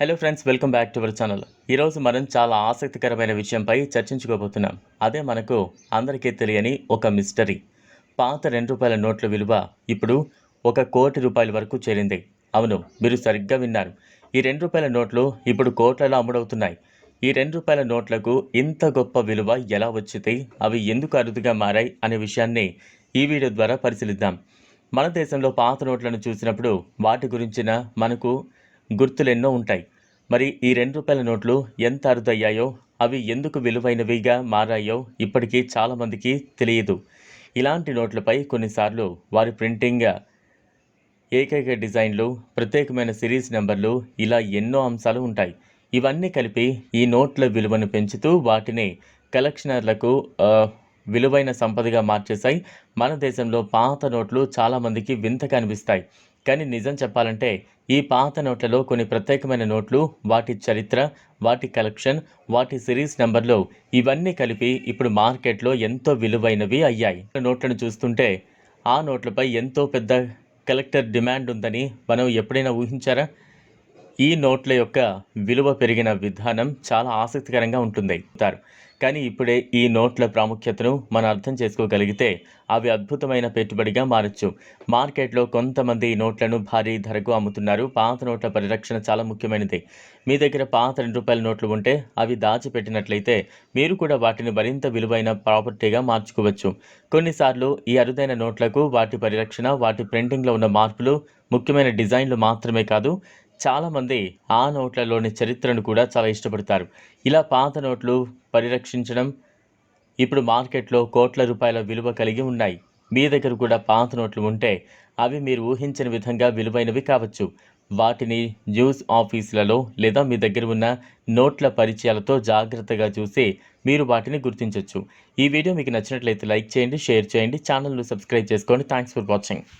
Hello friends welcome back to our channel ఈరోజు మనం చాలా ఆసక్తికరమైన విషయంపై చర్చించుకోబోతున్నాం. అదే మనకు అందరికీ తెలియని ఒక మిస్టరీ పాత రెండు రూపాయల నోట్ల విలువ ఇప్పుడు ఒక కోటి రూపాయల వరకు చేరింది. అవును మీరు సరిగ్గా విన్నారు. ఈ రెండు రూపాయల నోట్లు ఇప్పుడు కోట్లలో అమ్ముడవుతున్నాయి. ఈ రెండు రూపాయల నోట్లకు ఇంత గొప్ప విలువ ఎలా వచ్చింది? అవి ఎందుకు అరుదుగా మారాయి అనే విషయాన్ని ఈ వీడియో ద్వారా పరిశీలిద్దాం. మన దేశంలో పాత నోట్లను చూసినప్పుడు వాటి గురించిన మనకు గుర్తులెన్నో ఉంటాయి. మరి ఈ రెండు రూపాయల నోట్లు ఎంత అరుదయ్యాయో అవి ఎందుకు విలువైనవిగా మారాయో ఇప్పటికీ చాలామందికి తెలియదు. ఇలాంటి నోట్లపై కొన్నిసార్లు వారి ప్రింటింగ్ ఏకైక డిజైన్లు ప్రత్యేకమైన సిరీస్ నెంబర్లు ఇలా ఎన్నో అంశాలు ఉంటాయి. ఇవన్నీ కలిపి ఈ నోట్ల విలువను పెంచుతూ వాటిని కలెక్షనర్లకు విలువైన సంపదగా మార్చేశాయి. మన దేశంలో పాత నోట్లు చాలామందికి వింతగా అనిపిస్తాయి. కానీ నిజం చెప్పాలంటే ఈ పాత నోట్లలో కొన్ని ప్రత్యేకమైన నోట్లు వాటి చరిత్ర వాటి కలెక్షన్ వాటి సిరీస్ నెంబర్లు ఇవన్నీ కలిపి ఇప్పుడు మార్కెట్లో ఎంతో విలువైనవి అయ్యాయి. నోట్లను చూస్తుంటే ఆ నోట్లపై ఎంతో పెద్ద కలెక్టర్ డిమాండ్ ఉందని మనం ఎప్పుడైనా ఊహించారా? ఈ నోట్ల యొక్క విలువ పెరిగిన విధానం చాలా ఆసక్తికరంగా ఉంటుంది కానీ ఇప్పుడే ఈ నోట్ల ప్రాముఖ్యతను మనం అర్థం చేసుకోగలిగితే అవి అద్భుతమైన పెట్టుబడిగా మారచ్చు. మార్కెట్లో కొంతమంది ఈ నోట్లను భారీ ధరకు అమ్ముతున్నారు. పాత నోట్ల పరిరక్షణ చాలా ముఖ్యమైనది. మీ దగ్గర పాత రెండు రూపాయల నోట్లు ఉంటే అవి దాచిపెట్టినట్లయితే మీరు కూడా వాటిని మరింత విలువైన ప్రాపర్టీగా మార్చుకోవచ్చు. కొన్నిసార్లు ఈ అరుదైన నోట్లకు వాటి పరిరక్షణ వాటి ప్రింటింగ్లో ఉన్న మార్పులు ముఖ్యమైన డిజైన్లు మాత్రమే కాదు చాలామంది ఆ నోట్లలోని చరిత్రను కూడా చాలా ఇష్టపడతారు. ఇలా పాత నోట్లు పరిరక్షించడం ఇప్పుడు మార్కెట్లో కోట్ల రూపాయల విలువ కలిగి ఉన్నాయి. మీ దగ్గర కూడా పాత నోట్లు ఉంటే అవి మీరు ఊహించని విధంగా విలువైనవి కావచ్చు. వాటిని న్యూస్ ఆఫీసులలో లేదా మీ దగ్గర ఉన్న నోట్ల పరిచయాలతో జాగ్రత్తగా చూసి మీరు వాటిని గుర్తించవచ్చు ఈ వీడియో మీకు నచ్చినట్లయితే లైక్ చేయండి షేర్ చేయండి ఛానల్ను సబ్స్క్రైబ్ చేసుకోండి. Thanks for watching